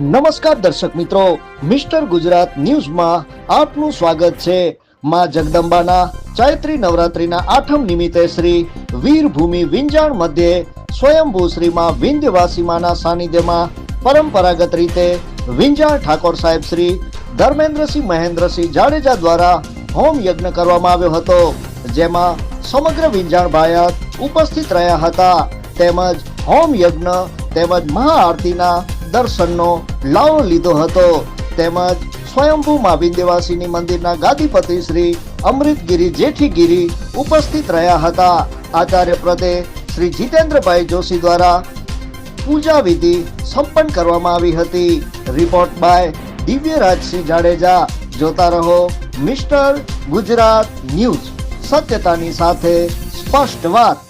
નમસ્કાર દર્શક મિત્રો, મિસ્ટર ગુજરાત ન્યૂઝમાં આપનું સ્વાગત છે. માં જગદંબાના ચૈત્રી નવરાત્રીના આઠમ નિમિત્તે શ્રી વીરભૂમિ વિંજાણ મધ્યે સ્વયંભૂ શ્રીમાં વિંધ્યવાસીમાના સાનિધ્યમાં પરંપરાગત રીતે વિંજાણ ઠાકોર સાહેબ શ્રી ધર્મેન્દ્રસિંહ મહેન્દ્રસિંહ જાડેજા દ્વારા હોમ યજ્ઞ કરવામાં આવ્યો હતો, જેમાં સમગ્ર વિંજાણ ભાયત ઉપસ્થિત રહ્યા હતા. તેમજ હોમ યજ્ઞ તેમજ મહાઆરતીના દર્શનનો લાવો લીધો હતો. તેમજ સ્વયંભૂ મહાવીર દેવાસીની મંદિરના ગાદીપતિ શ્રી અમૃતગીરી જેઠીગીરી ઉપસ્થિત રહ્યા હતા. આચાર્ય પ્રદે શ્રી જીતેન્દ્રભાઈ જોશી દ્વારા પૂજા વિધિ સંપન્ન કરવામાં આવી હતી. Report by Divyarajsinh Jadeja. જોતા રહો મિસ્ટર ગુજરાત ન્યૂઝ. સત્યતાની સાથે સ્પષ્ટ વાત.